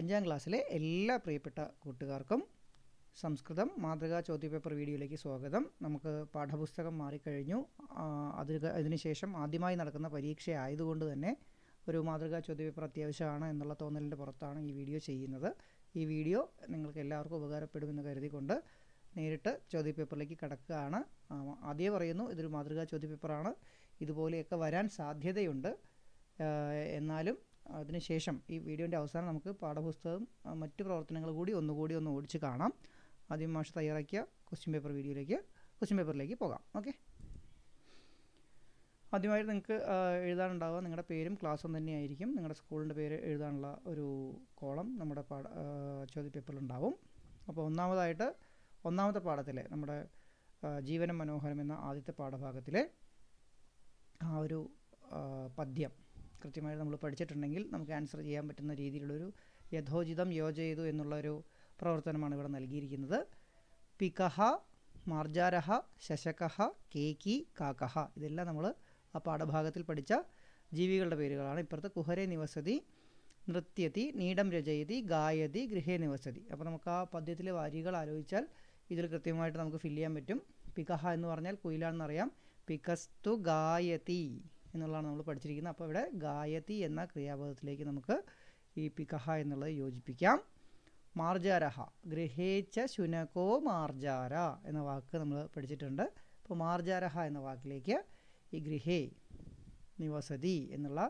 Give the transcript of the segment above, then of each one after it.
അഞ്ചാം ക്ലാസ്സിലെ എല്ലാ പ്രിയപ്പെട്ട കൂട്ടുകാർക്കും സംസ്കൃതം മാതൃകാ ചോദ്യപേപ്പർ വീഡിയോയിലേക്ക് സ്വാഗതം. നമുക്ക് പാഠപുസ്തകം മാറിക്കഴിഞ്ഞു. അതിന് അത് അതിനുശേഷം ആദ്യമായി നടക്കുന്ന പരീക്ഷ ആയതുകൊണ്ട് തന്നെ ഒരു മാതൃകാ ചോദ്യപേപ്പർ അത്യാവശ്യമാണ് എന്നുള്ള തോന്നലിന്റെ പുറത്താണ് ഈ വീഡിയോ ചെയ്യുന്നത്. ഈ വീഡിയോ നിങ്ങൾക്ക് എല്ലാവർക്കും ഉപകാരപ്പെടുമെന്ന് കരുതിക്കൊണ്ട് നേരിട്ട് ചോദ്യപേപ്പറിലേക്ക് കടക്കുകയാണ്. ആദ്യം പറയുന്നു ഇതൊരു മാതൃകാ ചോദ്യപേപ്പറാണ്. ഇതുപോലെയൊക്കെ വരാൻ സാധ്യതയുണ്ട്. എന്നാലും അതിനുശേഷം ഈ വീഡിയോന്റെ അവസാനം നമുക്ക് പാഠപുസ്തകം മറ്റു പ്രവർത്തനങ്ങൾ കൂടി ഒന്നുകൂടി ഒന്ന് ഓടിച്ച് കാണാം. ആദ്യം മാഷ് തയ്യാറാക്കിയ ക്വസ്റ്റ്യൻ പേപ്പർ വീഡിയോയിലേക്ക് ക്വസ്റ്റ്യൻ പേപ്പറിലേക്ക് പോകാം. ഓക്കെ ആദ്യമായിട്ട് നിങ്ങൾക്ക് എഴുതാനുണ്ടാവുക നിങ്ങളുടെ പേരും ക്ലാസ്സും തന്നെയായിരിക്കും നിങ്ങളുടെ സ്കൂളിന്റെ പേര് എഴുതാനുള്ള ഒരു കോളം നമ്മുടെ പാഠ ചോദ്യപേപ്പറിലുണ്ടാവും അപ്പോൾ ഒന്നാമതായിട്ട് ഒന്നാമത്തെ പാഠത്തിലെ നമ്മുടെ ജീവനം മനോഹരം എന്ന ആദ്യത്തെ പാഠഭാഗത്തിലെ ആ ഒരു പദ്യം കൃത്യമായിട്ട് നമ്മൾ പഠിച്ചിട്ടുണ്ടെങ്കിൽ നമുക്ക് ആൻസർ ചെയ്യാൻ പറ്റുന്ന രീതിയിലുള്ളൊരു യഥോചിതം യോജ എന്നുള്ളൊരു പ്രവർത്തനമാണ് ഇവിടെ നൽകിയിരിക്കുന്നത്. പികഹ മാർജാരഹ ശശകഹ കേക്കി കാക്കഹ ഇതെല്ലാം നമ്മൾ ആ പാഠഭാഗത്തിൽ പഠിച്ച ജീവികളുടെ പേരുകളാണ്. ഇപ്പുറത്ത് കുഹരെ നിവസതി നൃത്യതി നീടം രചയതി ഗായതി ഗൃഹേ നിവസതി. അപ്പോൾ നമുക്ക് ആ പദ്യത്തിലെ വരികൾ ആലോചിച്ചാൽ ഇതിൽ കൃത്യമായിട്ട് നമുക്ക് ഫില്ല് ചെയ്യാൻ പറ്റും. പികഹ എന്ന് പറഞ്ഞാൽ കുയിലാണെന്നറിയാം. പികസ്തു ഗായതി. എന്നുള്ളതാണ് നമ്മൾ പഠിച്ചിരിക്കുന്നത്. അപ്പോൾ ഇവിടെ ഗായതി എന്ന ക്രിയാപദത്തിലേക്ക് നമുക്ക് ഈ പികഹ എന്നുള്ളത് യോജിപ്പിക്കാം. മാർജാരഹ ഗൃഹേച്ച ശുനകോ മാർജാര എന്ന വാക്ക് നമ്മൾ പഠിച്ചിട്ടുണ്ട്. അപ്പോൾ മാർജാരഹ എന്ന വാക്കിലേക്ക് ഈ ഗൃഹേ നിവസതി എന്നുള്ള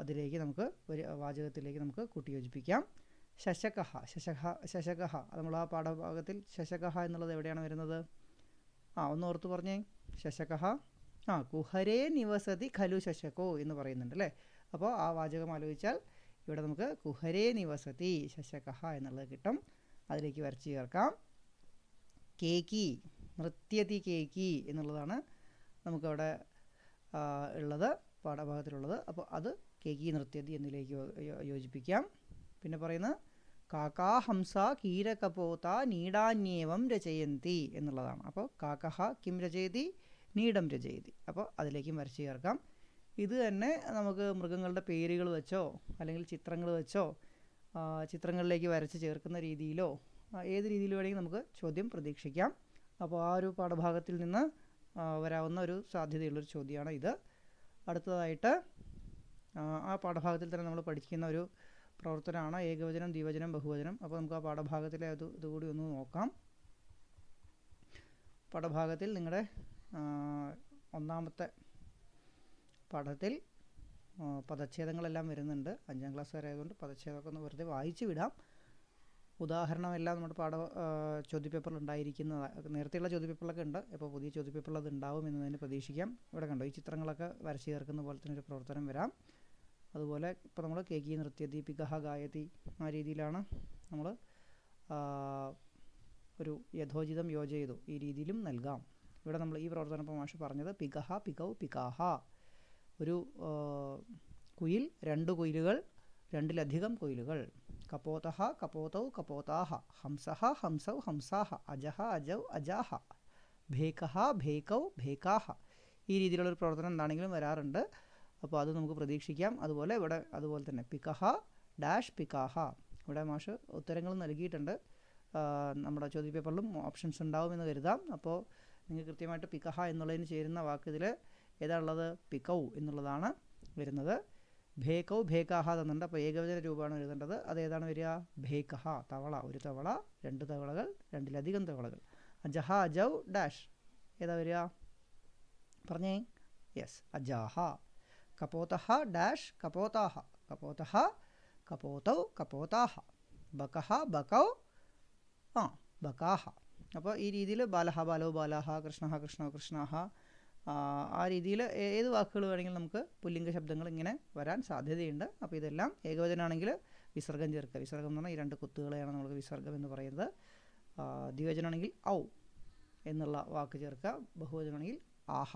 അതിലേക്ക് നമുക്ക് ഒരു വാചകത്തിലേക്ക് നമുക്ക് കൂട്ടിയോജിപ്പിക്കാം. ശശകഹ ശശഹ ശശകഹ നമ്മൾ ആ പാഠഭാഗത്തിൽ ശശകഹ എന്നുള്ളത് എവിടെയാണ് വരുന്നത്? ആ ഒന്ന് ഓർത്ത് പറഞ്ഞേ. ശശകഹ ആ കുഹരേ നിവസതി ഖലു ശശകോ എന്ന് പറയുന്നുണ്ട് അല്ലേ? അപ്പോൾ ആ വാചകം ആലോചിച്ചാൽ ഇവിടെ നമുക്ക് കുഹരേ നിവസതി ശശകഹ എന്നുള്ളത് കിട്ടും. അതിലേക്ക് വരച്ച് ചേർക്കാം. കേക്കി നൃത്യതി കേക്കി എന്നുള്ളതാണ് നമുക്കവിടെ ഉള്ളത് പാഠഭാഗത്തിലുള്ളത്. അപ്പോൾ അത് കേക്കി നൃത്യതി എന്നിലേക്ക് യോജിപ്പിക്കാം. പിന്നെ പറയുന്നത് കാക്കാ ഹംസ കീരകപോത നീടാന്യേവം രചയന്തി എന്നുള്ളതാണ്. അപ്പോൾ കാക്കഹ കിം രചയതി? നീടം രചയിതി. അപ്പോൾ അതിലേക്ക് വരച്ച് ചേർക്കാം. ഇത് തന്നെ നമുക്ക് മൃഗങ്ങളുടെ പേരുകൾ വെച്ചോ അല്ലെങ്കിൽ ചിത്രങ്ങൾ വെച്ചോ ചിത്രങ്ങളിലേക്ക് വരച്ച് ചേർക്കുന്ന രീതിയിലോ ഏത് രീതിയിൽ വേണമെങ്കിൽ നമുക്ക് ചോദ്യം പ്രതീക്ഷിക്കാം. അപ്പോൾ ആ ഒരു പാഠഭാഗത്തിൽ നിന്ന് വരാവുന്ന ഒരു സാധ്യതയുള്ളൊരു ചോദ്യമാണ് ഇത്. അടുത്തതായിട്ട് ആ, പാഠഭാഗത്തിൽ തന്നെ നമ്മൾ പഠിക്കുന്ന ഒരു പ്രവർത്തനമാണ് ഏകവചനം ദ്വിവചനം ബഹുവചനം. അപ്പോൾ നമുക്ക് ആ പാഠഭാഗത്തിലെ അത് ഇതുകൂടി ഒന്ന് നോക്കാം. പാഠഭാഗത്തിൽ നിങ്ങളുടെ ഒന്നാമത്തെ പാഠത്തിൽ പദച്ഛേദങ്ങളെല്ലാം വരുന്നുണ്ട്. അഞ്ചാം ക്ലാസ് വരെ ആയതുകൊണ്ട് പദച്ഛേദമൊക്കെ ഒന്ന് വെറുതെ വായിച്ചു വിടാം. ഉദാഹരണമെല്ലാം നമ്മുടെ പാഠ ചോദ്യപേപ്പറിൽ ഉണ്ടായിരിക്കുന്നതാണ് നേരത്തെയുള്ള ചോദ്യപേപ്പറിലൊക്കെ ഉണ്ട്. ഇപ്പോൾ പുതിയ ചോദ്യപേപ്പറിൽ അത് ഉണ്ടാവും എന്ന് തന്നെ പ്രതീക്ഷിക്കാം. ഇവിടെ കണ്ടോ ഈ ചിത്രങ്ങളൊക്കെ വരച്ചു ചേർക്കുന്ന പോലെ തന്നെ ഒരു പ്രവർത്തനം വരാം. അതുപോലെ ഇപ്പോൾ നമ്മൾ കേക്കി നൃത്യതി പികഹ ഗായതി ആ രീതിയിലാണ് നമ്മൾ ഒരു യഥോചിതം യോജ ചെയ്തു. ഈ രീതിയിലും നൽകാം. ഇവിടെ നമ്മൾ ഈ പ്രവർത്തന മാഷ് പറഞ്ഞത് പികഹ പികൗ പികാഹ ഒരു കുയിൽ രണ്ട് കുയിലുകൾ രണ്ടിലധികം കുയിലുകൾ. കപോതഹ കപോതൗ കപോതാഹ. ഹംസഹ ഹംസൗ ഹംസാഹ. അജഹ അജൗ അജാഹ. ഭേകഹ ഭേകൗ ഭേകാഹ. ഈ രീതിയിലുള്ളൊരു പ്രവർത്തനം എന്താണെങ്കിലും വരാറുണ്ട്. അപ്പോൾ അത് നമുക്ക് പ്രതീക്ഷിക്കാം. അതുപോലെ ഇവിടെ അതുപോലെ തന്നെ പികഹ ഡാഷ് പികാഹ ഇവിടെ മാഷ് ഉത്തരങ്ങൾ നൽകിയിട്ടുണ്ട്. നമ്മുടെ നമ്മുടെ ചോദ്യപേപ്പറിലും ഓപ്ഷൻസ് ഉണ്ടാവുമെന്ന് കരുതാം. അപ്പോൾ നിങ്ങൾ കൃത്യമായിട്ട് പിക്കഹ എന്നുള്ളതിന് ചേരുന്ന വാക്ക് ഇതിൽ ഏതാണുള്ളത്? പിക്കൗ എന്നുള്ളതാണ് വരുന്നത്. ഭേക്കൗ ഭേക്കാഹ തന്നുണ്ട് അപ്പോൾ ഏകവചന രൂപമാണ് എഴുതേണ്ടത്. അത് ഏതാണ് വരിക? ഭേക്കഹ തവള ഒരു തവള രണ്ട് തവളകൾ രണ്ടിലധികം തവളകൾ. അജഹ അജൗ ഡാഷ്. ഏതാ വരിക? പറഞ്ഞേ. യെസ് അജാഹ. കപോതഹ ഡാഷ് കപോതാഹ. കപോതഹ കപോതൗ കപോതാഹ. ബക്കഹ ബക്കൗ ആ ബകാഹ. അപ്പോൾ ഈ രീതിയിൽ ബാലഹ ബാലോ ബാലാഹ കൃഷ്ണഹ കൃഷ്ണോ കൃഷ്ണാഹ ആ, രീതിയിൽ ഏത് വാക്കുകൾ വേണമെങ്കിലും നമുക്ക് പുല്ലിംഗ ശബ്ദങ്ങൾ ഇങ്ങനെ വരാൻ സാധ്യതയുണ്ട്. അപ്പോൾ ഇതെല്ലാം ഏകവചനാണെങ്കിൽ വിസർഗം ചേർക്കുക. വിസർഗം എന്ന് പറഞ്ഞാൽ ഈ രണ്ട് കുത്തുകളെയാണ് നമ്മൾ വിസർഗം എന്ന് പറയുന്നത്. ദ്വിവചനാണെങ്കിൽ ഔ എന്നുള്ള വാക്ക് ചേർക്കുക. ബഹുവചനാണെങ്കിൽ ആഹ.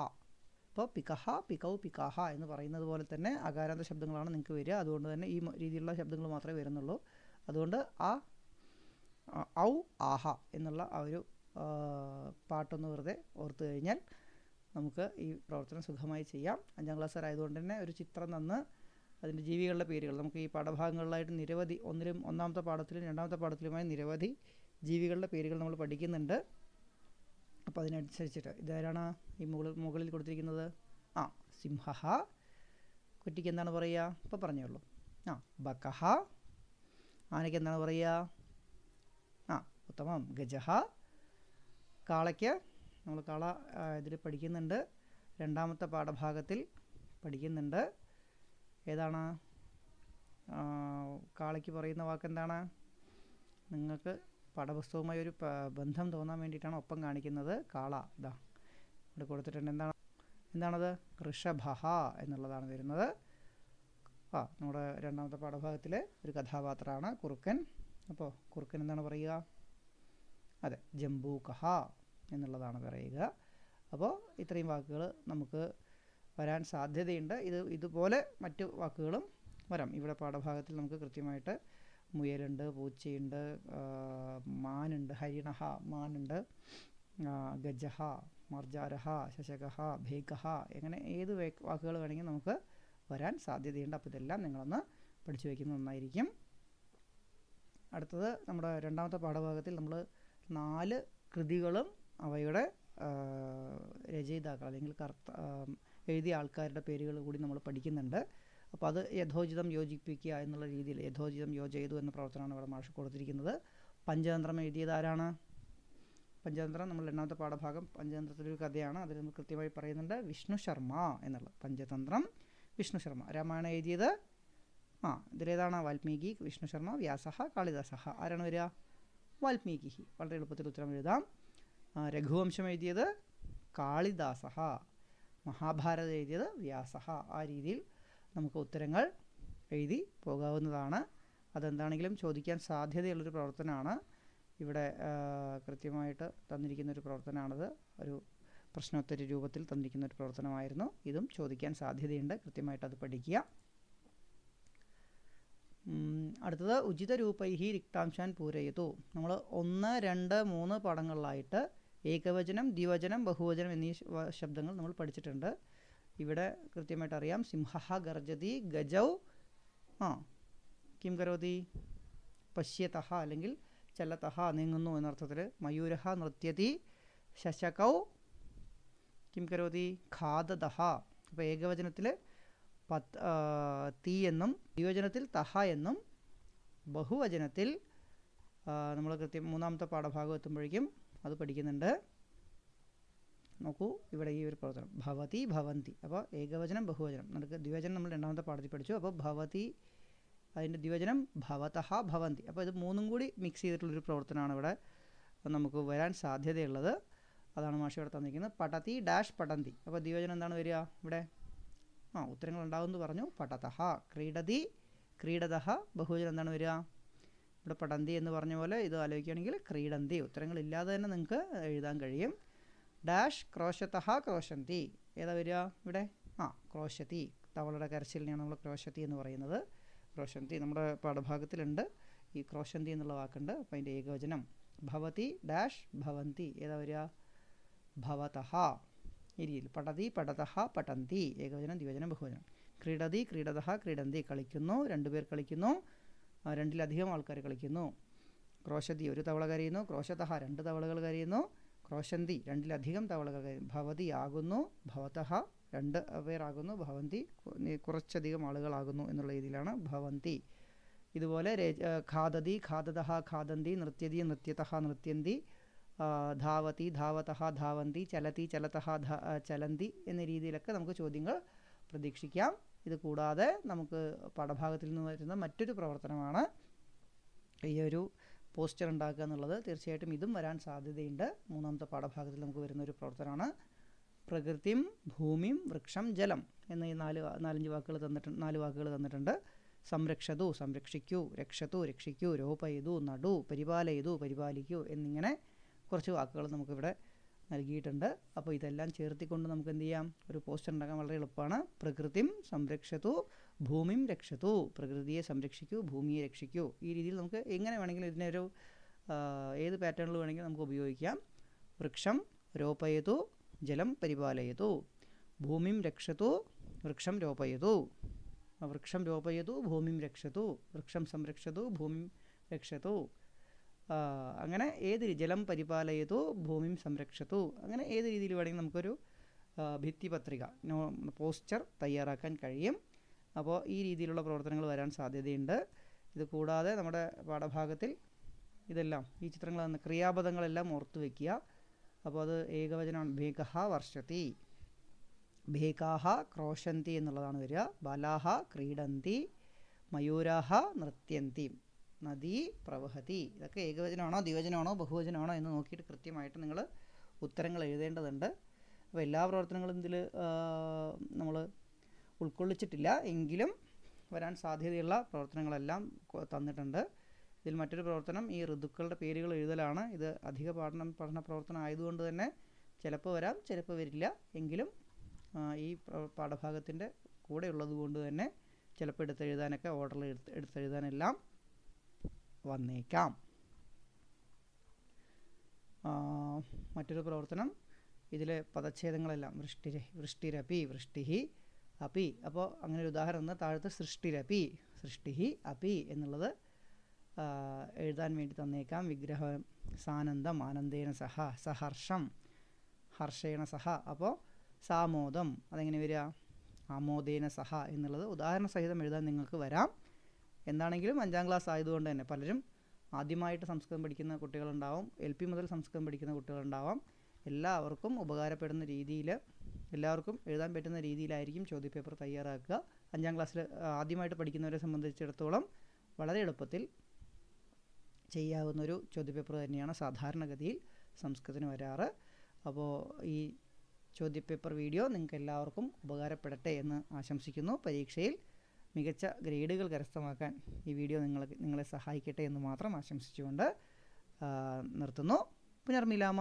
അപ്പോൾ പിക്കഹ പിക്കൗ പിക്കാഹ എന്ന് പറയുന്നത് പോലെ തന്നെ അകാരാന്ത ശബ്ദങ്ങളാണ് നിങ്ങൾക്ക് വരിക. അതുകൊണ്ട് തന്നെ ഈ രീതിയിലുള്ള ശബ്ദങ്ങൾ മാത്രമേ വരുന്നുള്ളൂ. അതുകൊണ്ട് ആ, ഔ ആഹ എന്നുള്ള ആ ഒരു പാട്ടൊന്ന് വെറുതെ ഓർത്തു കഴിഞ്ഞാൽ നമുക്ക് ഈ പ്രവർത്തനം സുഖമായി ചെയ്യാം. അഞ്ചാം ക്ലാസ് ആയതുകൊണ്ട് തന്നെ ഒരു ചിത്രം തന്ന് അതിന്റെ ജീവികളുടെ പേരുകൾ നമുക്ക് ഈ പാഠഭാഗങ്ങളിലായിട്ട് നിരവധി ഒന്നിലും ഒന്നാമത്തെ പാഠത്തിലും രണ്ടാമത്തെ പാഠത്തിലുമായി നിരവധി ജീവികളുടെ പേരുകൾ നമ്മൾ പഠിക്കുന്നുണ്ട്. അപ്പോൾ അതിനനുസരിച്ചിട്ട് ഇതാരാണ് ഈ മുകളിൽ മുകളിൽ കൊടുത്തിരിക്കുന്നത്? ആ സിംഹ കുറ്റിക്ക് എന്താണ് പറയുക? ഇപ്പോൾ പറഞ്ഞോളൂ ആ ബക്കഹ. ആനയ്ക്ക് എന്താണ് പറയുക? ഉത്തമം. ഗജഹ. കാളയ്ക്ക് നമ്മൾ കാള ഇതിൽ പഠിക്കുന്നുണ്ട്. രണ്ടാമത്തെ പാഠഭാഗത്തിൽ പഠിക്കുന്നുണ്ട്. ഏതാണ്? കാളയ്ക്ക് പറയുന്ന വാക്ക് എന്താണ് നിങ്ങൾക്ക് പാഠപുസ്തകവുമായി ഒരു ബന്ധം തോന്നാൻ വേണ്ടിയിട്ടാണ് ഒപ്പം കാണിക്കുന്നത്. കാള ഇതാ ഇവിടെ കൊടുത്തിട്ടുണ്ട്. എന്താണ്? എന്താണത്? ഋഷഭഹ എന്നുള്ളതാണ് വരുന്നത്. ആ നമ്മുടെ രണ്ടാമത്തെ പാഠഭാഗത്തിലെ ഒരു കഥാപാത്രമാണ് കുറുക്കൻ. അപ്പോൾ കുറുക്കൻ എന്താണ് പറയുക? അതെ. ജംബൂകഹ എന്നുള്ളതാണ് പറയുക. അപ്പോൾ ഇത്രയും വാക്കുകൾ നമുക്ക് വരാൻ സാധ്യതയുണ്ട്. ഇത് ഇതുപോലെ മറ്റു വാക്കുകളും വരാം. ഇവിടെ പാഠഭാഗത്തിൽ നമുക്ക് കൃത്യമായിട്ട് മുയലുണ്ട് പൂച്ചയുണ്ട് മാനുണ്ട് ഹരിണഹ മാനുണ്ട് ഗജഹ മർജാരഹ ശശകഹ ഭേഗഹ എങ്ങനെ ഏത് വാക്കുകൾ വേണമെങ്കിൽ നമുക്ക് വരാൻ സാധ്യതയുണ്ട്. അപ്പോൾ ഇതെല്ലാം നിങ്ങളൊന്ന് പഠിച്ചു വയ്ക്കുന്നത് നന്നായിരിക്കും. അടുത്തത് നമ്മുടെ രണ്ടാമത്തെ പാഠഭാഗത്തിൽ നമ്മൾ നാല് കൃതികളും അവയുടെ രചയിതാക്കൾ അല്ലെങ്കിൽ കർത്ത എഴുതിയ ആൾക്കാരുടെ പേരുകൾ കൂടി നമ്മൾ പഠിക്കുന്നുണ്ട്. അപ്പോൾ അത് യഥോചിതം യോജിപ്പിക്കുക എന്നുള്ള രീതിയിൽ യഥോചിതം യോജയതു എന്ന പ്രവർത്തനമാണ് ഇവിടെ മാഷ് കൊടുത്തിരിക്കുന്നത്. പഞ്ചതന്ത്രം എഴുതിയത് ആരാണ്? പഞ്ചതന്ത്രം നമ്മൾ രണ്ടാമത്തെ പാഠഭാഗം പഞ്ചതന്ത്രത്തിലൊരു കഥയാണ്. അതിൽ നമ്മൾ കൃത്യമായി പറയുന്നുണ്ട് വിഷ്ണു ശർമ്മ എന്നുള്ളത്. പഞ്ചതന്ത്രം വിഷ്ണു ശർമ്മ. രാമായണം എഴുതിയത് ആ ഇതിലേതാണ് വാൽമീകി വിഷ്ണു ശർമ്മ വ്യാസഹ കാളിദാസഹ. ആരാണ് വരിക? വാൽമീകി വളരെ എളുപ്പത്തിൽ ഉത്തരം എഴുതാം. രഘുവംശം എഴുതിയത് കാളിദാസ മഹാഭാരതം എഴുതിയത് വ്യാസ ആ രീതിയിൽ നമുക്ക് ഉത്തരങ്ങൾ എഴുതി പോകാവുന്നതാണ്. അതെന്താണെങ്കിലും ചോദിക്കാൻ സാധ്യതയുള്ളൊരു പ്രവർത്തനമാണ്. ഇവിടെ കൃത്യമായിട്ട് തന്നിരിക്കുന്ന ഒരു പ്രവർത്തനമാണത്. ഒരു പ്രശ്നോത്തര രൂപത്തിൽ തന്നിരിക്കുന്ന ഒരു പ്രവർത്തനമായിരുന്നു. ഇതും ചോദിക്കാൻ സാധ്യതയുണ്ട്. കൃത്യമായിട്ട് അത് പഠിക്കുക. അടുത്തത് ഉചിത രൂപൈഹി രിക്താംശാൻ പൂരയതു. നമ്മൾ ഒന്ന് രണ്ട് മൂന്ന് പടങ്ങളിലായിട്ട് ഏകവചനം ദ്വിവചനം ബഹുവചനം എന്നീ ശബ്ദങ്ങൾ നമ്മൾ പഠിച്ചിട്ടുണ്ട്. ഇവിടെ കൃത്യമായിട്ട് അറിയാം സിംഹ ഗർജതി ഗജൗ ആ കിം കരോതി? പശ്യതഹ അല്ലെങ്കിൽ ചലതഹ നീങ്ങുന്നു എന്നർത്ഥത്തിൽ മയൂരഹ നൃത്യതി ശശകൗ കിം കരോതി ഖാദതഹ. അപ്പോൾ ഏകവചനത്തിൽ പത്ത് തീ എന്നും നിയോജനത്തിൽ തഹ എന്നും ബഹുവചനത്തിൽ നമ്മൾ കൃത്യം മൂന്നാമത്തെ പാഠഭാഗം എത്തുമ്പോഴേക്കും അത് പഠിക്കുന്നുണ്ട്. നോക്കൂ ഇവിടെ ഈ ഒരു പ്രവർത്തനം. ഭവതി ഭവന്തി. അപ്പോൾ ഏകവചനം ബഹുവചനം. നമുക്ക് ദ്വിവചനം നമ്മൾ രണ്ടാമത്തെ പാഠത്തിൽ പഠിച്ചു. അപ്പോൾ ഭവതി അതിന്റെ ദ്വിവചനം ഭവതഹ ഭവന്തി. അപ്പോൾ ഇത് മൂന്നും കൂടി മിക്സ് ചെയ്തിട്ടുള്ളൊരു പ്രവർത്തനമാണ് ഇവിടെ നമുക്ക് വരാൻ സാധ്യതയുള്ളത്. അതാണ് മാഷി ഇവിടെ തന്നിരിക്കുന്നത്. പടതി ഡാഷ് പടന്തി അപ്പോൾ ദ്വിവചനം എന്താണ് വരിക ഇവിടെ? ആ ഉത്തരങ്ങൾ ഉണ്ടാവുമെന്ന് പറഞ്ഞു. പടതഹ ക്രീഡതി ക്രീഡതഹ ബഹുവചനം എന്താണ് വരിക? ഇവിടെ പടന്തി എന്ന് പറഞ്ഞ പോലെ ഇത് ആലോചിക്കുകയാണെങ്കിൽ ക്രീഡന്തി ഉത്തരങ്ങളില്ലാതെ തന്നെ നിങ്ങൾക്ക് എഴുതാൻ കഴിയും. ഡാഷ് ക്രോശത്തഹ ക്രോശന്തി. ഏതാ വരിക ഇവിടെ? ആ ക്രോശത്തി തവളയുടെ കരച്ചിലിനെയാണ് നമ്മൾ ക്രോശത്തി എന്ന് പറയുന്നത്. ക്രോശന്തി നമ്മുടെ പാഠഭാഗത്തിലുണ്ട്. ഈ ക്രോശന്തി എന്നുള്ള വാക്കുണ്ട്. അപ്പോൾ അതിന്റെ ഏകവചനം. ഭവതി ഡാഷ് ഭവന്തി. ഏതാ വരിക? ഭവതഹ. ഈ രീതിയിൽ പടതി പടതഹ പടന്തി ഏകവചനം ദ്വിവചനം ബഹുവചനം. ക്രീഡതി ക്രീഡതഹ ക്രീഡന്തി കളിക്കുന്നു രണ്ടുപേർ കളിക്കുന്നു രണ്ടിലധികം ആൾക്കാർ കളിക്കുന്നു. ക്രോശതി ഒരു തവള കരയുന്നു ക്രോശതഹ രണ്ട് തവളകൾ കരയുന്നു ക്രോശന്തി രണ്ടിലധികം തവളകൾ കരയുന്നു. ഭവതി ആകുന്നു ഭവതഹ രണ്ട് പേരാകുന്നു ഭവന്തി കുറച്ചധികം ആളുകളാകുന്നു എന്നുള്ള രീതിയിലാണ് ഭവന്തി. ഇതുപോലെ ഖാദതി ഖാദതഹ ഖാദന്തി നൃത്യതി നൃത്യതഹ നൃത്യന്തി ധാവതി ധാവതഹ ധാവന്തി ചലതി ചലതഹ ചലന്തി എന്ന രീതിയിലൊക്കെ നമുക്ക് ചോദ്യങ്ങൾ പ്രതീക്ഷിക്കാം. ഇത് കൂടാതെ നമുക്ക് പാഠഭാഗത്തിൽ നിന്ന് വരുന്ന മറ്റൊരു പ്രവർത്തനമാണ് ഈ ഒരു പോസ്റ്റർ ഉണ്ടാക്കുക എന്നുള്ളത്. തീർച്ചയായിട്ടും ഇതും വരാൻ സാധ്യതയുണ്ട്. മൂന്നാമത്തെ പാഠഭാഗത്തിൽ നമുക്ക് വരുന്ന ഒരു പ്രവർത്തനമാണ്. പ്രകൃതിം ഭൂമിയും വൃക്ഷം ജലം എന്ന ഈ നാല് നാലഞ്ച് വാക്കുകൾ തന്നിട്ടുണ്ട് നാല് വാക്കുകൾ തന്നിട്ടുണ്ട്. സംരക്ഷതു സംരക്ഷിക്കൂ രക്ഷതു രക്ഷിക്കൂ രോപ ചെയ്തു നടു പരിപാലയതു പരിപാലിക്കൂ എന്നിങ്ങനെ കുറച്ച് വാക്കുകൾ നമുക്കിവിടെ നൽകിയിട്ടുണ്ട്. അപ്പോൾ ഇതെല്ലാം ചേർത്തിക്കൊണ്ട് നമുക്ക് എന്ത് ചെയ്യാം ഒരു പോസ്റ്റർ ഉണ്ടാക്കാൻ വളരെ എളുപ്പമാണ്. പ്രകൃതിം സംരക്ഷതു ഭൂമിയും രക്ഷതു പ്രകൃതിയെ സംരക്ഷിക്കൂ ഭൂമിയെ രക്ഷിക്കൂ. ഈ രീതിയിൽ നമുക്ക് എങ്ങനെ വേണമെങ്കിലും ഇതിനെ ഒരു ഏത് പാറ്റേണിൽ വേണമെങ്കിലും നമുക്ക് ഉപയോഗിക്കാം. വൃക്ഷം രോപയതു ജലം പരിപാലയതു. ഭൂമിം രക്ഷതു വൃക്ഷം രോപയതു. വൃക്ഷം രോപയതു ഭൂമിം രക്ഷതു വൃക്ഷം സംരക്ഷതു ഭൂമിം രക്ഷതു ആ, അങ്ങനെ ഏത് ജലം പരിപാലയതു ഭൂമിയും സംരക്ഷത്തു അങ്ങനെ ഏത് രീതിയിൽ വേണമെങ്കിൽ നമുക്കൊരു ഭിത്തി ഭിത്തിപത്രിക നോ പോസ്റ്റർ തയ്യാറാക്കാൻ കഴിയും. അപ്പോൾ ഈ രീതിയിലുള്ള പ്രവർത്തനങ്ങൾ വരാൻ സാധ്യതയുണ്ട്. ഇത് കൂടാതെ നമ്മുടെ പാഠഭാഗത്തിൽ ഇതെല്ലാം ഈ ചിത്രങ്ങൾ തന്ന ക്രിയാപദങ്ങളെല്ലാം ഓർത്തു വയ്ക്കുക അപ്പോൾ അത് ഏകവചനമാണ് ഭേകഹ വർഷത്തി. ഭേകാഹ ക്രോശന്തി എന്നുള്ളതാണ് വരിക. ബലാഹ ക്രീഡന്തി. മയൂരാഹ നൃത്യന്തി. നദി പ്രവഹതി. ഇതൊക്കെ ഏകവചനമാണോ ദ്വിവചനമാണോ ബഹുവചനമാണോ എന്ന് നോക്കിയിട്ട് കൃത്യമായിട്ട് നിങ്ങൾ ഉത്തരങ്ങൾ എഴുതേണ്ടതുണ്ട്. അപ്പോൾ എല്ലാ പ്രവർത്തനങ്ങളും ഇതിൽ നമ്മൾ ഉൾക്കൊള്ളിച്ചിട്ടില്ല. എങ്കിലും വരാൻ സാധ്യതയുള്ള പ്രവർത്തനങ്ങളെല്ലാം തന്നിട്ടുണ്ട്. ഇതിൽ മറ്റൊരു പ്രവർത്തനം ഈ ഋതുക്കളുടെ പേരുകൾ എഴുതലാണ്. ഇത് അധിക പഠനം പഠന പ്രവർത്തനം ആയതുകൊണ്ട് തന്നെ ചിലപ്പോൾ വരാം ചിലപ്പോൾ വരില്ല. എങ്കിലും ഈ പാഠഭാഗത്തിന്റെ കൂടെ ഉള്ളത് കൊണ്ട് തന്നെ ചിലപ്പോൾ എടുത്തെഴുതാനൊക്കെ ഓർഡറിൽ എടുത്ത് എടുത്തെഴുതാനെല്ലാം വന്നേക്കാം. മറ്റൊരു പ്രവർത്തനം. ഇതിലെ പദച്ഛേദങ്ങളെല്ലാം വൃഷ്ടി വൃഷ്ടിരപി വൃഷ്ടിഹി അപി. അപ്പോൾ അങ്ങനെ ഒരു ഉദാഹരണം തന്ന് താഴത്ത് സൃഷ്ടിരപി സൃഷ്ടിഹി അപി എന്നുള്ളത് എഴുതാൻ വേണ്ടി തന്നേക്കാം. വിഗ്രഹം സാനന്ദം ആനന്ദേന സഹ സഹർഷം ഹർഷേണ സഹ. അപ്പോൾ സാമോദം അതെങ്ങനെ വരിക ആമോദേന സഹ എന്നുള്ളത് ഉദാഹരണ സഹിതം എഴുതാൻ നിങ്ങൾക്ക് വരാം. എന്താണെങ്കിലും അഞ്ചാം ക്ലാസ് ആയതുകൊണ്ട് തന്നെ. പലരും ആദ്യമായിട്ട് സംസ്കൃതം പഠിക്കുന്ന കുട്ടികളുണ്ടാവും എൽ പി മുതൽ സംസ്കൃതം പഠിക്കുന്ന കുട്ടികളുണ്ടാവാം. എല്ലാവർക്കും ഉപകാരപ്പെടുന്ന രീതിയിൽ എല്ലാവർക്കും എഴുതാൻ പറ്റുന്ന രീതിയിലായിരിക്കും ചോദ്യപേപ്പർ തയ്യാറാക്കുക. അഞ്ചാം ക്ലാസ്സിൽ ആദ്യമായിട്ട് പഠിക്കുന്നവരെ സംബന്ധിച്ചിടത്തോളം വളരെ എളുപ്പത്തിൽ ചെയ്യാവുന്നൊരു ചോദ്യപേപ്പർ തന്നെയാണ് സാധാരണഗതിയിൽ സംസ്കൃതത്തിന് വരാറ്. അപ്പോൾ ഈ ചോദ്യപേപ്പർ വീഡിയോ നിങ്ങൾക്ക് എല്ലാവർക്കും ഉപകാരപ്പെടട്ടെ എന്ന് ആശംസിക്കുന്നു. പരീക്ഷയിൽ മികച്ച ഗ്രേഡുകൾ കരസ്ഥമാക്കാൻ ഈ വീഡിയോ നിങ്ങൾ നിങ്ങളെ സഹായിക്കട്ടെ എന്ന് മാത്രം ആശംസിച്ചുകൊണ്ട് നിർത്തുന്നു. പുനർമിലാമ?